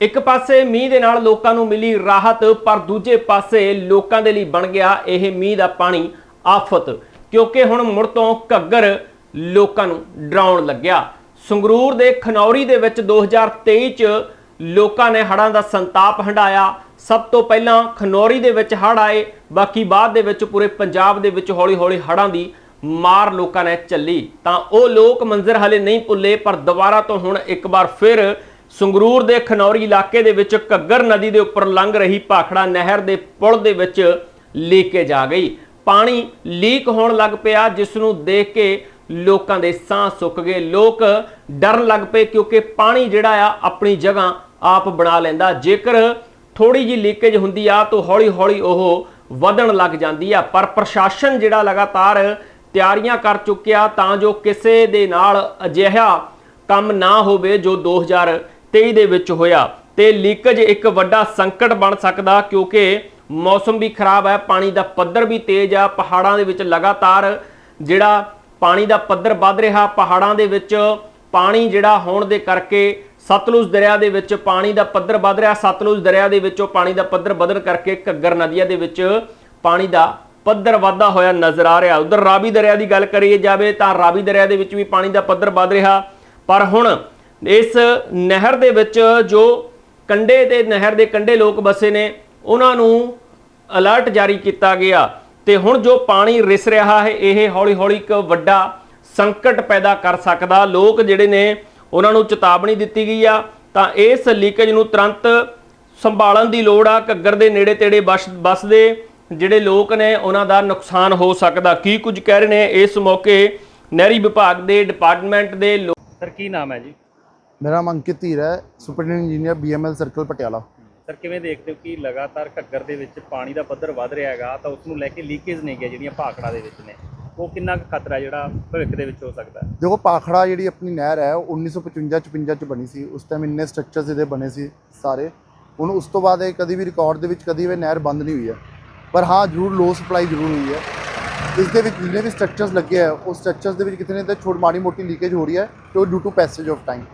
ਇੱਕ ਪਾਸੇ ਮੀਂਹ ਦੇ ਨਾਲ ਲੋਕਾਂ ਨੂੰ ਮਿਲੀ ਰਾਹਤ, ਪਰ ਦੂਜੇ ਪਾਸੇ ਲੋਕਾਂ ਦੇ ਲਈ ਬਣ ਗਿਆ ਇਹ ਮੀਂਹ ਦਾ ਪਾਣੀ ਆਫਤ, ਕਿਉਂਕਿ ਹੁਣ ਮੁੜ ਤੋਂ ਘੱਗਰ ਲੋਕਾਂ ਨੂੰ ਡਰਾਉਣ ਲੱਗਿਆ। ਸੰਗਰੂਰ ਦੇ ਖਨੌਰੀ ਦੇ ਵਿੱਚ 2023 ਚ ਲੋਕਾਂ ਨੇ ਹੜ੍ਹਾਂ ਦਾ ਸੰਤਾਪ ਹੰਢਾਇਆ ਸਭ ਤੋਂ ਪਹਿਲਾਂ ਖਨੌਰੀ ਦੇ ਵਿੱਚ ਹੜ੍ਹ ਆਏ, ਬਾਕੀ ਬਾਅਦ ਦੇ ਵਿੱਚ ਪੂਰੇ ਪੰਜਾਬ ਦੇ ਵਿੱਚ ਹੌਲੀ-ਹੌਲੀ ਹੜ੍ਹਾਂ ਦੀ ਮਾਰ ਲੋਕਾਂ ਨੇ ਚੱਲੀ ਤਾਂ ਉਹ ਲੋਕ ਮੰਜ਼ਰ ਹਲੇ ਨਹੀਂ ਭੁੱਲੇ, ਪਰ ਦੁਬਾਰਾ ਤੋਂ ਹੁਣ ਇੱਕ ਵਾਰ ਫਿਰ ਸੰਗਰੂਰ ਦੇ ਖਨੌਰੀ ਇਲਾਕੇ ਦੇ ਵਿੱਚ ਘੱਗਰ ਨਦੀ ਦੇ ਉੱਪਰ ਲੰਘ ਰਹੀ ਭਾਖੜਾ ਨਹਿਰ ਦੇ ਪੁਲ ਦੇ ਵਿੱਚ ਲੀਕੇਜ ਆ ਗਈ। ਪਾਣੀ ਲੀਕ ਹੋਣ ਲੱਗ ਪਿਆ, ਜਿਸ ਨੂੰ ਦੇਖ ਕੇ ਲੋਕਾਂ ਦੇ ਸਾਹ ਸੁੱਕ ਗਏ। ਲੋਕ ਡਰਨ ਲੱਗ ਪਏ ਕਿਉਂਕਿ ਪਾਣੀ ਜਿਹੜਾ ਆ, ਆਪਣੀ ਜਗ੍ਹਾ ਆਪ ਬਣਾ ਲੈਂਦਾ। ਜੇਕਰ ਥੋੜੀ ਜੀ ਲੀਕੇਜ ਹੁੰਦੀ ਆ, ਤਾਂ ਹੌਲੀ-ਹੌਲੀ ਉਹ ਵਧਣ ਲੱਗ ਜਾਂਦੀ ਆ। ਪਰ ਪ੍ਰਸ਼ਾਸਨ ਜਿਹੜਾ ਲਗਾਤਾਰ ਤਿਆਰੀਆਂ ਕਰ ਚੁੱਕਿਆ, ਤਾਂ ਜੋ ਕਿਸੇ ਦੇ ਨਾਲ ਅਜਿਹਾ ਕੰਮ ਨਾ ਹੋਵੇ ਜੋ 2023 ਦੇ ਵਿੱਚ ਹੋਇਆ ਤੇ ਲੀਕੇਜ ਇੱਕ ਵੱਡਾ ਸੰਕਟ ਬਣ ਸਕਦਾ ਕਿਉਂਕਿ ਮੌਸਮ ਵੀ ਖਰਾਬ ਹੈ, ਪਾਣੀ ਦਾ ਪੱਧਰ ਵੀ ਤੇਜ਼ ਆ, ਪਹਾੜਾਂ ਦੇ ਵਿੱਚ ਲਗਾਤਾਰ ਜਿਹੜਾ ਪਾਣੀ ਦਾ ਪੱਧਰ ਵੱਧ ਰਿਹਾ, ਪਹਾੜਾਂ ਦੇ ਵਿੱਚ ਪਾਣੀ ਜਿਹੜਾ ਹੋਣ ਦੇ ਕਰਕੇ ਸਤਲੁਜ ਦਰਿਆ ਦੇ ਵਿੱਚ ਪਾਣੀ ਦਾ ਪੱਧਰ ਵੱਧ ਰਿਹਾ, ਸਤਲੁਜ ਦਰਿਆ ਦੇ ਵਿੱਚੋਂ ਪਾਣੀ ਦਾ ਪੱਧਰ ਵਧਣ ਕਰਕੇ ਘੱਗਰ ਨਦੀਆਂ ਦੇ ਵਿੱਚ ਪਾਣੀ ਦਾ ਪੱਧਰ ਵਾਧਾ ਹੋਇਆ ਨਜ਼ਰ ਆ ਰਿਹਾ। ਉਧਰ ਰਾਵੀ ਦਰਿਆ ਦੀ ਗੱਲ ਕਰੀਏ ਜਾਵੇ ਤਾਂ ਰਾਵੀ ਦਰਿਆ ਦੇ ਵਿੱਚ ਵੀ ਪਾਣੀ ਦਾ ਪੱਧਰ ਵੱਧ ਰਿਹਾ। ਪਰ ਹੁਣ ਇਸ ਨਹਿਰ ਦੇ ਵਿੱਚ ਜੋ ਕੰਡੇ ਤੇ ਨਹਿਰ ਦੇ ਕੰਡੇ ਲੋਕ ਬਸੇ ਨੇ, ਉਹਨਾਂ ਨੂੰ ਅਲਰਟ ਜਾਰੀ ਕੀਤਾ ਗਿਆ ਤੇ ਹੁਣ ਜੋ ਪਾਣੀ ਰਿਸ ਰਿਹਾ ਹੈ, ਇਹ ਹੌਲੀ-ਹੌਲੀ ਇੱਕ ਵੱਡਾ ਸੰਕਟ ਪੈਦਾ ਕਰ ਸਕਦਾ। ਲੋਕ ਜਿਹੜੇ ਨੇ, ਉਹਨਾਂ ਨੂੰ ਚੇਤਾਵਨੀ ਦਿੱਤੀ ਗਈ ਆ, ਤਾਂ ਇਸ ਲੀਕੇਜ ਨੂੰ ਤੁਰੰਤ ਸੰਭਾਲਣ ਦੀ ਲੋੜ ਆ। ਘੱਗਰ ਦੇ ਨੇੜੇ ਤੇੜੇ ਬਸ, ਬਸਦੇ ਜਿਹੜੇ ਲੋਕ ਨੇ, ਉਹਨਾਂ ਦਾ ਨੁਕਸਾਨ ਹੋ ਸਕਦਾ। ਕੀ ਕੁਝ ਕਹਿ ਰਹੇ ਨੇ, ਇਸ ਮੌਕੇ ਨਹਿਰੀ ਵਿਭਾਗ ਦੇ ਡਿਪਾਰਟਮੈਂਟ ਦੇ ਲੋਕ ਸਰ ਕੀ ਨਾਮ ਹੈ ਜੀ? ਮੇਰਾ ਨਾਮ ਅੰਕਿਤ ਧੀਰ ਹੈ superintendent engineer BML circle Patiala. Sir ਕਿਵੇਂ ਦੇਖਦੇ ਹੋ ਕਿ ਲਗਾਤਾਰ ਘੱਗਰ ਦੇ ਵਿੱਚ ਪਾਣੀ ਦਾ ਪੱਧਰ ਵੱਧ ਰਿਹਾ ਹੈਗਾ ਤਾਂ ਉਸ ਨੂੰ ਲੈ ਕੇ ਲੀਕੇਜ ਨਹੀਂ ਗਿਆ ਜਿਹੜੀਆਂ ਭਾਖੜਾ ਦੇ ਵਿੱਚ ਨੇ। ਉਹ ਕਿੰਨਾ ਕੁ ਖਤਰਾ ਜਿਹੜਾ ਭਵਿੱਖ ਦੇ ਵਿੱਚ ਹੋ ਸਕਦਾ ਹੈ? ਦੇਖੋ ਪਾਖੜਾ ਜਿਹੜੀ ਆਪਣੀ ਨਹਿਰ ਹੈ ਉਹ 1955 56 ਚ ਬਣੀ ਸੀ। ਉਸ ਟਾਈਮ ਇੰਨੇ ਸਟਰਕਚਰਸ ਇਹਦੇ ਬਣੇ ਸੀ ਸਾਰੇ। ਹੁਣ ਉਸ ਤੋਂ ਬਾਅਦ ਇਹ ਕਦੀ ਵੀ ਰਿਕਾਰਡ ਦੇ ਵਿੱਚ ਕਦੀ ਵੀ ਨਹਿਰ ਬੰਦ ਨਹੀਂ ਹੋਈ ਹੈ। ਪਰ ਹਾਂ ਜ਼ਰੂਰ ਲੋ ਸਪਲਾਈ ਜ਼ਰੂਰ ਹੋਈ ਹੈ। ਇਸ ਦੇ ਵਿੱਚ ਜਿੰਨੇ ਵੀ ਸਟਰਕਚਰਸ ਲੱਗੇ ਆ ਉਹ ਸਟਰਕਚਰਸ ਦੇ ਵਿੱਚ ਕਿਤੇ ਨਾ ਕਿਤੇ ਛੋਟ ਮਾੜੀ ਮੋਟੀ ਲੀਕੇਜ ਹੋ ਰਹੀ ਹੈ ਤੇ ਉਹ due to passage of time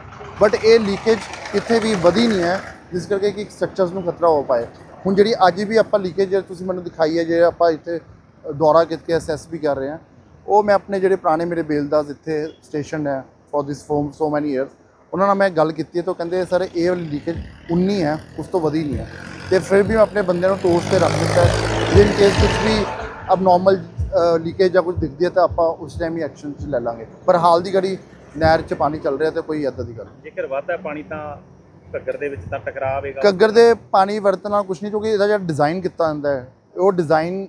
but ਇਹ ਲੀਕੇਜ ਕਿਤੇ ਵੀ ਵਧੀ ਨਹੀਂ ਹੈ, ਜਿਸ ਕਰਕੇ ਕਿ ਸਟਰਕਚਰਸ ਨੂੰ ਖਤਰਾ ਹੋ ਪਾਏ ਹੁਣ ਜਿਹੜੀ ਅੱਜ ਵੀ ਆਪਾਂ ਲੀਕੇਜ ਤੁਸੀਂ ਮੈਨੂੰ ਦਿਖਾਈ ਹੈ ਜੇ ਆਪਾਂ ਇੱਥੇ ਦੌਰਾ ਕਰਕੇ ਅਸੈਸ ਵੀ ਕਰ ਰਹੇ ਹਾਂ, ਉਹ ਮੈਂ ਆਪਣੇ ਜਿਹੜੇ ਪੁਰਾਣੇ ਮੇਰੇ ਬੇਲਦਾਸ ਇੱਥੇ ਸਟੇਸ਼ਨ ਹੈ for this from so many years ਉਹਨਾਂ ਨਾਲ ਮੈਂ ਗੱਲ ਕੀਤੀ ਹੈ ਤਾਂ ਕਹਿੰਦੇ ਸਰ ਇਹ ਵਾਲੀ ਲੀਕੇਜ 19 ਹੈ, ਉਸ ਤੋਂ ਵਧੀ ਨਹੀਂ ਹੈ। ਤੇ ਫਿਰ ਵੀ ਮੈਂ ਆਪਣੇ ਬੰਦਿਆਂ ਨੂੰ ਟੋਸ ਤੇ ਰੱਖ ਦਿੱਤਾ ਹੈ। ਜੇ ਇਨ ਕੇਸ ਕੁਝ ਵੀ ਅਬਨੋਰਮਲ ਲੀਕੇਜ ਜਾਂ ਕੁਝ ਦਿਖਦੀ ਹੈ ਤਾਂ ਆਪਾਂ ਉਸ ਟਾਈਮ ਹੀ ਐਕਸ਼ਨ ਚ ਲੈ ਲਾਂਗੇ। ਪਰ ਹਾਲ ਦੀ ਘੜੀ ਨਹਿਰ 'ਚ ਪਾਣੀ ਚੱਲ ਰਿਹਾ ਤੇ ਕੋਈ ਇੱਦਾਂ ਦੀ ਗੱਲ ਨਹੀਂ। ਜੇਕਰ ਵੱਧਦਾ ਪਾਣੀ ਤਾਂ ਘੱਗਰ ਦੇ ਵਿੱਚ ਤਾਂ ਟਕਰਾਅ ਆਵੇਗਾ ਘੱਗਰ ਦੇ ਪਾਣੀ ਵਰਤਣ ਨਾਲ ਕੁਝ ਨਹੀਂ ਕਿਉਂਕਿ ਇਹਦਾ ਜਿਹੜਾ ਡਿਜ਼ਾਈਨ ਕੀਤਾ ਜਾਂਦਾ ਹੈ ਉਹ ਡਿਜ਼ਾਈਨ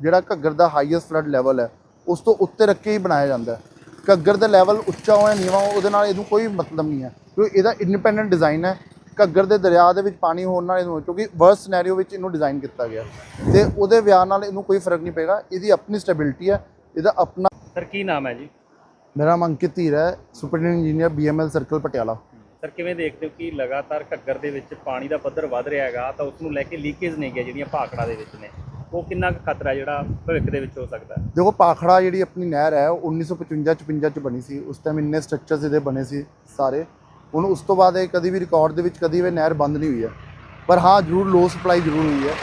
ਜਿਹੜਾ ਘੱਗਰ ਦਾ ਹਾਈਐਸਟ ਫਲੱਡ ਲੈਵਲ ਹੈ ਉਸ ਤੋਂ ਉੱਤੇ ਰੱਖ ਕੇ ਹੀ ਬਣਾਇਆ ਜਾਂਦਾ ਹੈ। ਘੱਗਰ ਦਾ ਲੈਵਲ ਉੱਚਾ ਹੋਇਆ ਨੀਵਾਂ ਹੋਇਆ, ਉਹਦੇ ਨਾਲ ਇਹਨੂੰ ਕੋਈ ਮਤਲਬ ਨਹੀਂ ਹੈ ਕਿਉਂਕਿ ਇਹਦਾ ਇੰਡੀਪੈਂਡੈਂਟ ਡਿਜ਼ਾਈਨ ਹੈ। ਘੱਗਰ ਦੇ ਦਰਿਆ ਦੇ ਵਿੱਚ ਪਾਣੀ ਹੋਣ ਨਾਲ ਇਹਨੂੰ ਕਿਉਂਕਿ ਵਰਸਟ ਸਿਨੈਰੀਓ ਵਿੱਚ ਇਹਨੂੰ ਡਿਜ਼ਾਈਨ ਕੀਤਾ ਗਿਆ। ਤੇ ਉਹਦੇ ਵਿਆਹ ਨਾਲ ਇਹਨੂੰ ਕੋਈ ਫ਼ਰਕ ਨਹੀਂ ਪਏਗਾ ਇਹਦੀ ਆਪਣੀ ਸਟੈਬਿਲਿਟੀ ਹੈ ਇਹਦਾ ਆਪਣਾ ਸਰ ਕੀ ਨਾਮ ਹੈ ਜੀ? ਮੇਰਾ ਨਾਮ ਅੰਕਿਤ ਧੀਰ ਹੈ superintendent engineer BML circle Patiala. Sir ਕਿਵੇਂ ਦੇਖਦੇ ਹੋ ਕਿ ਲਗਾਤਾਰ ਘੱਗਰ ਦੇ ਵਿੱਚ ਪਾਣੀ ਦਾ ਪੱਧਰ ਵੱਧ ਰਿਹਾ ਹੈਗਾ ਤਾਂ ਉਸ ਨੂੰ ਲੈ ਕੇ ਲੀਕੇਜ ਨਹੀਂ ਗਿਆ ਜਿਹੜੀਆਂ ਭਾਖੜਾ ਦੇ ਵਿੱਚ ਨੇ? ਉਹ ਕਿੰਨਾ ਕੁ ਖਤਰਾ ਜਿਹੜਾ ਭਵਿੱਖ ਦੇ ਵਿੱਚ ਹੋ ਸਕਦਾ ਹੈ? ਦੇਖੋ ਪਾਖੜਾ ਜਿਹੜੀ ਆਪਣੀ ਨਹਿਰ ਹੈ ਉਹ 1955 56 ਚ ਬਣੀ ਸੀ। ਉਸ ਟਾਈਮ ਇੰਨੇ ਸਟਰਕਚਰਸ ਇਹਦੇ ਬਣੇ ਸੀ ਸਾਰੇ। ਹੁਣ ਉਸ ਤੋਂ ਬਾਅਦ ਇਹ ਕਦੀ ਵੀ ਰਿਕਾਰਡ ਦੇ ਵਿੱਚ ਕਦੀ ਵੀ ਨਹਿਰ ਬੰਦ ਨਹੀਂ ਹੋਈ ਹੈ। ਪਰ ਹਾਂ ਜ਼ਰੂਰ ਲੋ ਸਪਲਾਈ ਜ਼ਰੂਰ ਹੋਈ ਹੈ।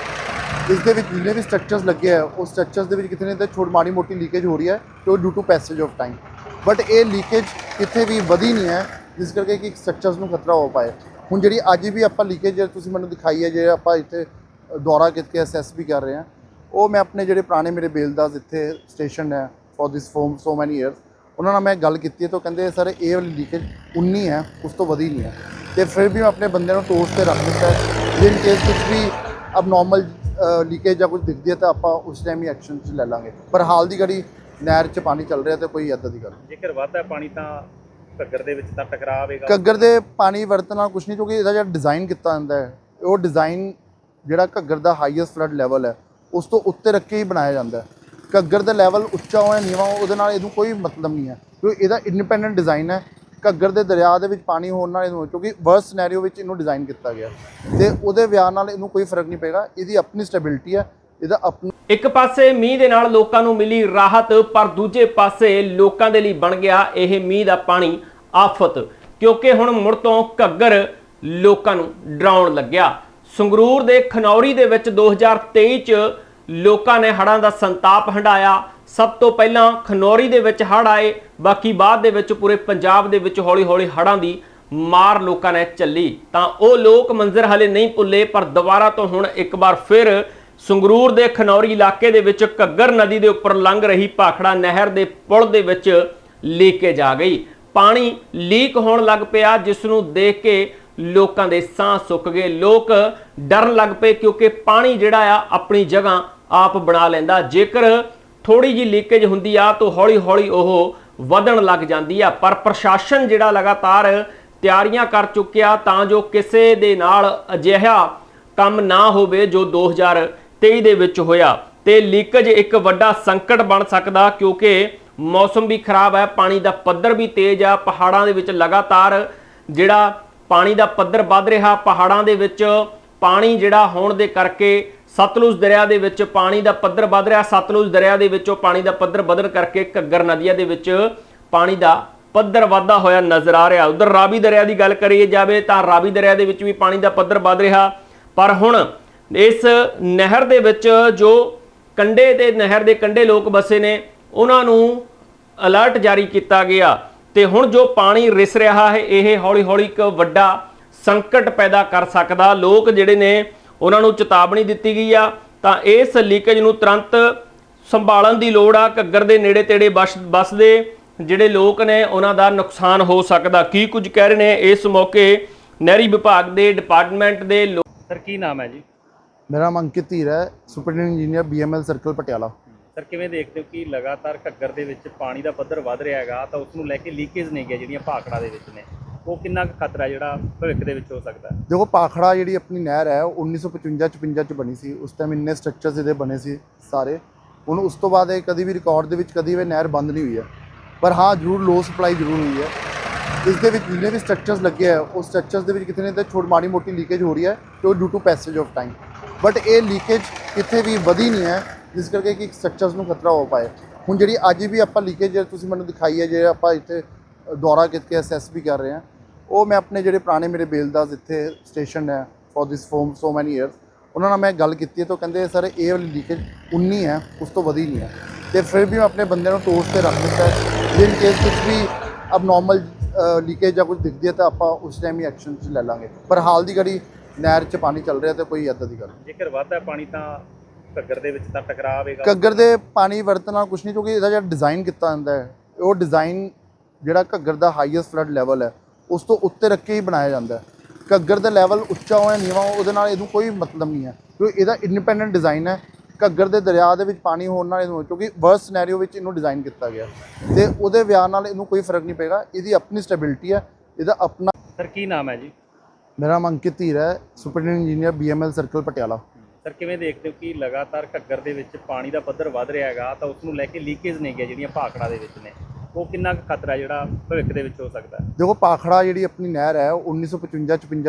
ਇਸ ਦੇ ਵਿੱਚ ਜਿੰਨੇ ਵੀ ਸਟਰਕਚਰਸ ਲੱਗੇ ਆ ਉਹ ਸਟਰਕਚਰਸ ਦੇ ਵਿੱਚ ਕਿਤੇ ਨਾ ਕਿਤੇ ਛੋਟ ਮਾੜੀ ਮੋਟੀ ਲੀਕੇਜ ਹੋ ਰਹੀ ਹੈ ਤੇ ਉਹ due to passage of time but ਇਹ ਲੀਕੇਜ ਕਿਤੇ ਵੀ ਵਧੀ ਨਹੀਂ ਹੈ, ਜਿਸ ਕਰਕੇ ਕਿ ਸਟਰਕਚਰਸ ਨੂੰ ਖਤਰਾ ਹੋ ਪਾਏ ਹੁਣ ਜਿਹੜੀ ਅੱਜ ਵੀ ਆਪਾਂ ਲੀਕੇਜ ਤੁਸੀਂ ਮੈਨੂੰ ਦਿਖਾਈ ਹੈ ਜੇ ਆਪਾਂ ਇੱਥੇ ਦੌਰਾ ਕਰਕੇ ਅਸੈਸ ਵੀ ਕਰ ਰਹੇ ਹਾਂ, ਉਹ ਮੈਂ ਆਪਣੇ ਜਿਹੜੇ ਪੁਰਾਣੇ ਮੇਰੇ ਬੇਲਦਾਸ ਇੱਥੇ ਸਟੇਸ਼ਨ ਹੈ for this from so many years ਉਹਨਾਂ ਨਾਲ ਮੈਂ ਗੱਲ ਕੀਤੀ ਹੈ, ਤਾਂ ਕਹਿੰਦੇ ਸਰ, ਇਹ ਵਾਲੀ ਲੀਕੇਜ 19 ਹੈ, ਉਸ ਤੋਂ ਵਧੀ ਨਹੀਂ ਹੈ। ਤੇ ਫਿਰ ਵੀ ਮੈਂ ਆਪਣੇ ਬੰਦਿਆਂ ਨੂੰ ਟੋਸ ਤੇ ਰੱਖ ਦਿੱਤਾ ਹੈ ਇਨ ਕੇਸ ਕੁਝ ਵੀ ਅਬਨੋਰਮਲ ਲੀਕੇਜ ਜਾਂ ਕੁਝ ਦਿਖਦੀ ਹੈ, ਤਾਂ ਆਪਾਂ ਉਸ ਟਾਈਮ ਹੀ ਐਕਸ਼ਨ ਚ ਲੈ ਲਾਂਗੇ। ਪਰ ਹਾਲ ਦੀ ਘੜੀ ਨਹਿਰ 'ਚ ਪਾਣੀ ਚੱਲ ਰਿਹਾ ਤੇ ਕੋਈ ਇੱਦਾਂ ਦੀ ਗੱਲ ਨਹੀਂ। ਜੇਕਰ ਵੱਧਦਾ ਪਾਣੀ ਤਾਂ ਘੱਗਰ ਦੇ ਵਿੱਚ ਤਾਂ ਟਕਰਾਅ ਆਵੇਗਾ ਘੱਗਰ ਦੇ ਪਾਣੀ ਵਰਤਣ ਨਾਲ ਕੁਝ ਨਹੀਂ ਕਿਉਂਕਿ ਇਹਦਾ ਜਿਹੜਾ ਡਿਜ਼ਾਈਨ ਕੀਤਾ ਜਾਂਦਾ ਹੈ ਉਹ ਡਿਜ਼ਾਈਨ ਜਿਹੜਾ ਘੱਗਰ ਦਾ ਹਾਈਐਸਟ ਫਲੱਡ ਲੈਵਲ ਹੈ ਉਸ ਤੋਂ ਉੱਤੇ ਰੱਖ ਕੇ ਹੀ ਬਣਾਇਆ ਜਾਂਦਾ ਹੈ। ਘੱਗਰ ਦਾ ਲੈਵਲ ਉੱਚਾ ਹੋਇਆ ਨੀਵਾਂ ਹੋਇਆ, ਉਹਦੇ ਨਾਲ ਇਹਨੂੰ ਕੋਈ ਮਤਲਬ ਨਹੀਂ ਹੈ ਕਿਉਂਕਿ ਇਹਦਾ ਇੰਡੀਪੈਂਡੈਂਟ ਡਿਜ਼ਾਈਨ ਹੈ। ਘੱਗਰ ਦੇ ਦਰਿਆ ਦੇ ਵਿੱਚ ਪਾਣੀ ਹੋਣ ਨਾਲ ਇਹਨੂੰ ਕਿਉਂਕਿ ਵਰਸਟ ਸਿਨੈਰੀਓ ਵਿੱਚ ਇਹਨੂੰ ਡਿਜ਼ਾਈਨ ਕੀਤਾ ਗਿਆ। ਤੇ ਉਹਦੇ ਵਿਆਹ ਨਾਲ ਇਹਨੂੰ ਕੋਈ ਫ਼ਰਕ ਨਹੀਂ ਪਏਗਾ ਇਹਦੀ ਆਪਣੀ ਸਟੈਬਿਲਿਟੀ ਹੈ ਇਹਦਾ ਆਪਣਾ ਇੱਕ ਪਾਸੇ ਮੀਂਹ ਦੇ ਨਾਲ ਲੋਕਾਂ ਨੂੰ ਮਿਲੀ ਰਾਹਤ, ਪਰ ਦੂਜੇ ਪਾਸੇ ਲੋਕਾਂ ਦੇ ਲਈ ਬਣ ਗਿਆ ਇਹ ਮੀਂਹ ਦਾ ਪਾਣੀ ਆਫਤ, ਕਿਉਂਕਿ ਹੁਣ ਮੁੜ ਤੋਂ ਘੱਗਰ ਲੋਕਾਂ ਨੂੰ ਡਰਾਉਣ ਲੱਗਿਆ। ਸੰਗਰੂਰ ਦੇ ਖਨੌਰੀ ਦੇ ਵਿੱਚ 2023 ਚ ਲੋਕਾਂ ਨੇ ਹੜ੍ਹਾਂ ਦਾ ਸੰਤਾਪ ਹੰਡਾਇਆ। ਸਭ ਤੋਂ ਪਹਿਲਾਂ ਖਨੌਰੀ ਦੇ ਵਿੱਚ ਹੜ੍ਹ ਆਏ, ਬਾਕੀ ਬਾਅਦ ਦੇ ਵਿੱਚ ਪੂਰੇ ਪੰਜਾਬ ਦੇ ਵਿੱਚ ਹੌਲੀ-ਹੌਲੀ ਹੜ੍ਹਾਂ ਦੀ ਮਾਰ ਲੋਕਾਂ ਨੇ ਚੱਲੀ ਤਾਂ ਉਹ ਲੋਕ ਮੰਜ਼ਰ ਹਲੇ ਨਹੀਂ ਭੁੱਲੇ, ਪਰ ਦੁਬਾਰਾ ਤੋਂ ਹੁਣ ਇੱਕ ਵਾਰ ਫਿਰ ਸੰਗਰੂਰ ਦੇ ਖਨੌਰੀ ਇਲਾਕੇ ਦੇ ਵਿੱਚ ਘੱਗਰ ਨਦੀ ਦੇ ਉੱਪਰ ਲੰਘ ਰਹੀ ਭਾਖੜਾ ਨਹਿਰ ਦੇ ਪੁਲ ਦੇ ਵਿੱਚ ਲੀਕੇਜ ਆ ਗਈ। ਪਾਣੀ ਲੀਕ ਹੋਣ ਲੱਗ ਪਿਆ, ਜਿਸ ਨੂੰ ਦੇਖ ਕੇ ਲੋਕਾਂ ਦੇ ਸਾਹ ਸੁੱਕ ਗਏ। ਲੋਕ ਡਰਨ ਲੱਗ ਪਏ ਕਿਉਂਕਿ ਪਾਣੀ ਜਿਹੜਾ ਆ, ਆਪਣੀ ਜਗ੍ਹਾ ਆਪ ਬਣਾ ਲੈਂਦਾ। ਜੇਕਰ ਥੋੜੀ ਜੀ ਲੀਕੇਜ ਹੁੰਦੀ ਆ, ਤਾਂ ਹੌਲੀ-ਹੌਲੀ ਉਹ ਵਧਣ ਲੱਗ ਜਾਂਦੀ ਆ। ਪਰ ਪ੍ਰਸ਼ਾਸਨ ਜਿਹੜਾ ਲਗਾਤਾਰ ਤਿਆਰੀਆਂ ਕਰ ਚੁੱਕਿਆ, ਤਾਂ ਜੋ ਕਿਸੇ ਦੇ ਨਾਲ ਅਜਿਹਾ ਕੰਮ ਨਾ ਹੋਵੇ ਜੋ 2023 ਦੇ ਵਿੱਚ ਹੋਇਆ ਤੇ ਲੀਕੇਜ ਇੱਕ ਵੱਡਾ ਸੰਕਟ ਬਣ ਸਕਦਾ ਕਿਉਂਕਿ ਮੌਸਮ ਵੀ ਖਰਾਬ ਹੈ, ਪਾਣੀ ਦਾ ਪੱਧਰ ਵੀ ਤੇਜ਼ ਆ ਪਹਾੜਾਂ ਦੇ ਵਿੱਚ ਲਗਾਤਾਰ ਜਿਹੜਾ ਪਾਣੀ ਦਾ ਪੱਧਰ ਵੱਧ ਰਿਹਾ, ਪਹਾੜਾਂ ਦੇ ਵਿੱਚ ਪਾਣੀ ਜਿਹੜਾ ਹੋਣ ਦੇ ਕਰਕੇ ਸਤਲੁਜ ਦਰਿਆ ਦੇ ਵਿੱਚ ਪਾਣੀ ਦਾ ਪੱਧਰ ਵੱਧ ਰਿਹਾ, ਸਤਲੁਜ ਦਰਿਆ ਦੇ ਵਿੱਚੋਂ ਪਾਣੀ ਦਾ ਪੱਧਰ ਵਧਣ ਕਰਕੇ ਘੱਗਰ ਨਦੀਆਂ ਦੇ ਵਿੱਚ ਪਾਣੀ ਦਾ ਪੱਧਰ ਵਾਧਾ ਹੋਇਆ ਨਜ਼ਰ ਆ ਰਿਹਾ। ਉਧਰ ਰਾਵੀ ਦਰਿਆ ਦੀ ਗੱਲ ਕਰੀਏ ਜਾਵੇ ਤਾਂ ਰਾਵੀ ਦਰਿਆ ਦੇ ਵਿੱਚ ਵੀ ਪਾਣੀ ਦਾ ਪੱਧਰ ਵੱਧ ਰਿਹਾ, ਪਰ ਹੁਣ ਇਸ ਨਹਿਰ ਦੇ ਵਿੱਚ ਜੋ ਕੰਡੇ ਤੇ ਨਹਿਰ ਦੇ ਕੰਡੇ ਲੋਕ ਬਸੇ ਨੇ, ਉਹਨਾਂ ਨੂੰ ਅਲਰਟ ਜਾਰੀ ਕੀਤਾ ਗਿਆ। ਤੇ ਹੁਣ ਜੋ ਪਾਣੀ ਰਿਸ ਰਿਹਾ ਹੈ, ਇਹ ਹੌਲੀ-ਹੌਲੀ ਇੱਕ ਵੱਡਾ ਸੰਕਟ ਪੈਦਾ ਕਰ ਸਕਦਾ। ਲੋਕ ਜਿਹੜੇ ਨੇ, ਉਹਨਾਂ ਨੂੰ ਚੇਤਾਵਨੀ ਦਿੱਤੀ ਗਈ ਆ। ਤਾਂ ਇਸ ਲੀਕੇਜ ਨੂੰ ਤੁਰੰਤ ਸੰਭਾਲਣ ਦੀ ਲੋੜ ਆ। ਘੱਗਰ ਦੇ ਨੇੜੇ ਤੇੜੇ ਬਸ, ਬਸਦੇ ਜਿਹੜੇ ਲੋਕ ਨੇ, ਉਹਨਾਂ ਦਾ ਨੁਕਸਾਨ ਹੋ ਸਕਦਾ। ਕੀ ਕੁਝ ਕਹਿ ਰਹੇ ਨੇ ਇਸ ਮੌਕੇ ਨਹਿਰੀ ਵਿਭਾਗ ਦੇ ਡਿਪਾਰਟਮੈਂਟ ਦੇ ਲੋਕ ਸਰ ਕੀ ਨਾਮ ਹੈ ਜੀ? ਮੇਰਾ ਨਾਮ ਅੰਕਿਤ ਧੀਰ ਹੈ superintendent engineer BML circle Patiala. Sir ਕਿਵੇਂ ਦੇਖਦੇ ਹੋ ਕਿ ਲਗਾਤਾਰ ਘੱਗਰ ਦੇ ਵਿੱਚ ਪਾਣੀ ਦਾ ਪੱਧਰ ਵੱਧ ਰਿਹਾ ਹੈਗਾ ਤਾਂ ਉਸ ਨੂੰ ਲੈ ਕੇ ਲੀਕੇਜ ਨਹੀਂ ਗਿਆ ਜਿਹੜੀਆਂ ਭਾਖੜਾ ਦੇ ਵਿੱਚ ਨੇ। ਉਹ ਕਿੰਨਾ ਕੁ ਖਤਰਾ ਜਿਹੜਾ ਭਵਿੱਖ ਦੇ ਵਿੱਚ ਹੋ ਸਕਦਾ ਹੈ? ਦੇਖੋ ਪਾਖੜਾ ਜਿਹੜੀ ਆਪਣੀ ਨਹਿਰ ਹੈ ਉਹ 1955 56 ਚ ਬਣੀ ਸੀ। ਉਸ ਟਾਈਮ ਇੰਨੇ ਸਟਰਕਚਰਸ ਇਹਦੇ ਬਣੇ ਸੀ ਸਾਰੇ। ਹੁਣ ਉਸ ਤੋਂ ਬਾਅਦ ਇਹ ਕਦੀ ਵੀ ਰਿਕਾਰਡ ਦੇ ਵਿੱਚ ਕਦੀ ਵੀ ਨਹਿਰ ਬੰਦ ਨਹੀਂ ਹੋਈ ਹੈ। ਪਰ ਹਾਂ ਜ਼ਰੂਰ ਲੋ ਸਪਲਾਈ ਜ਼ਰੂਰ ਹੋਈ ਹੈ। ਇਸ ਦੇ ਵਿੱਚ ਜਿੰਨੇ ਵੀ ਸਟਰਕਚਰਸ ਲੱਗੇ ਆ ਉਹ ਸਟਰਕਚਰਸ ਦੇ ਵਿੱਚ ਕਿਤੇ ਨਾ ਕਿਤੇ ਛੋਟ ਮਾੜੀ ਮੋਟੀ ਲੀਕੇਜ ਹੋ ਰਹੀ ਹੈ ਤੇ ਉਹ due to passage of time but ਇਹ ਲੀਕੇਜ ਕਿਤੇ ਵੀ ਵਧੀ ਨਹੀਂ ਹੈ, ਜਿਸ ਕਰਕੇ ਕਿ ਸਟਰਕਚਰਸ ਨੂੰ ਖਤਰਾ ਹੋ ਪਾਏ ਹੁਣ ਜਿਹੜੀ ਅੱਜ ਵੀ ਆਪਾਂ ਲੀਕੇਜ ਤੁਸੀਂ ਮੈਨੂੰ ਦਿਖਾਈ ਹੈ ਜੇ ਆਪਾਂ ਇੱਥੇ ਦੌਰਾ ਕਰਕੇ ਅਸੈਸ ਵੀ ਕਰ ਰਹੇ ਹਾਂ, ਉਹ ਮੈਂ ਆਪਣੇ ਜਿਹੜੇ ਪੁਰਾਣੇ ਮੇਰੇ ਬੇਲਦਾਸ ਇੱਥੇ ਸਟੇਸ਼ਨ ਹੈ for this from so many years ਉਹਨਾਂ ਨਾਲ ਮੈਂ ਗੱਲ ਕੀਤੀ ਹੈ ਤਾਂ ਉਹ ਕਹਿੰਦੇ ਸਰ ਇਹ ਵਾਲੀ ਲੀਕੇਜ 19 ਹੈ, ਉਸ ਤੋਂ ਵਧੀ ਨਹੀਂ ਹੈ। ਤੇ ਫਿਰ ਵੀ ਮੈਂ ਆਪਣੇ ਬੰਦੇ ਨੂੰ ਟੋਸ ਤੇ ਰੱਖ ਦਿੱਤਾ ਹੈ, ਜੇ ਇਨ ਕੇਸ ਕੁਝ ਵੀ ਅਬਨੋਰਮਲ ਲੀਕੇਜ ਜਾਂ ਕੁਝ ਦਿਖਦੀ ਹੈ ਤਾਂ ਆਪਾਂ ਉਸ ਟਾਈਮ ਹੀ ਐਕਸ਼ਨ ਚ ਲੈ ਲਾਂਗੇ। ਪਰ ਹਾਲ ਦੀ ਘੜੀ ਨਹਿਰ 'ਚ ਪਾਣੀ ਚੱਲ ਰਿਹਾ ਤੇ ਕੋਈ ਏਦਾਂ ਦੀ ਗੱਲ ਨਹੀਂ। ਜੇਕਰ ਵੱਧਦਾ ਪਾਣੀ ਤਾਂ ਘੱਗਰ ਦੇ ਵਿੱਚ ਤਾਂ ਟਕਰਾਅ ਆਵੇਗਾ ਘੱਗਰ ਦੇ ਪਾਣੀ ਵਰਤਣ ਨਾਲ ਕੁਝ ਨਹੀਂ ਕਿਉਂਕਿ ਇਹਦਾ ਜਿਹੜਾ ਡਿਜ਼ਾਈਨ ਕੀਤਾ ਜਾਂਦਾ ਹੈ ਉਹ ਡਿਜ਼ਾਈਨ ਜਿਹੜਾ ਘੱਗਰ ਦਾ ਹਾਈਐਸਟ ਫਲੱਡ ਲੈਵਲ ਹੈ ਉਸ ਤੋਂ ਉੱਤੇ ਰੱਖ ਕੇ ਹੀ ਬਣਾਇਆ ਜਾਂਦਾ ਹੈ। ਘੱਗਰ ਦਾ ਲੈਵਲ ਉੱਚਾ ਹੋਇਆ ਨੀਵਾਂ ਹੋਇਆ, ਉਹਦੇ ਨਾਲ ਇਹਨੂੰ ਕੋਈ ਮਤਲਬ ਨਹੀਂ ਹੈ। ਕਿਉਂਕਿ ਇਹਦਾ ਇੰਡੀਪੈਂਡੈਂਟ ਡਿਜ਼ਾਈਨ ਹੈ। ਘੱਗਰ ਦੇ ਦਰਿਆ ਦੇ ਵਿੱਚ ਪਾਣੀ ਹੋਣ ਨਾਲ ਇਹਨੂੰ ਕਿਉਂਕਿ ਵਰਸ ਸਿਨੈਰੀਓ ਵਿੱਚ ਇਹਨੂੰ ਡਿਜ਼ਾਈਨ ਕੀਤਾ ਗਿਆ ਤੇ ਉਹਦੇ ਵਿਆਹ ਨਾਲ ਇਹਨੂੰ ਕੋਈ ਫ਼ਰਕ ਨਹੀਂ ਪਏਗਾ। ਇਹਦੀ ਆਪਣੀ ਸਟੈਬਿਲਿਟੀ ਹੈ। ਇਹਦਾ ਆਪਣਾ ਸਰ ਕੀ ਨਾਮ ਹੈ ਜੀ? ਮੇਰਾ ਨਾਮ ਅੰਕਿਤ ਧੀਰ ਹੈ superintendent engineer BML circle Patiala. Sir ਕਿਵੇਂ ਦੇਖਦੇ ਹੋ ਕਿ ਲਗਾਤਾਰ ਘੱਗਰ ਦੇ ਵਿੱਚ ਪਾਣੀ ਦਾ ਪੱਧਰ ਵੱਧ ਰਿਹਾ ਹੈਗਾ ਤਾਂ ਉਸ ਨੂੰ ਲੈ ਕੇ ਲੀਕੇਜ ਨਹੀਂ ਗਿਆ ਜਿਹੜੀਆਂ ਭਾਖੜਾ ਦੇ ਵਿੱਚ ਨੇ। ਉਹ ਕਿੰਨਾ ਕੁ ਖਤਰਾ ਜਿਹੜਾ ਭਵਿੱਖ ਦੇ ਵਿੱਚ ਹੋ ਸਕਦਾ ਦੇਖੋ ਪਾਖੜਾ ਜਿਹੜੀ ਆਪਣੀ ਨਹਿਰ ਹੈ ਉਹ 1955 56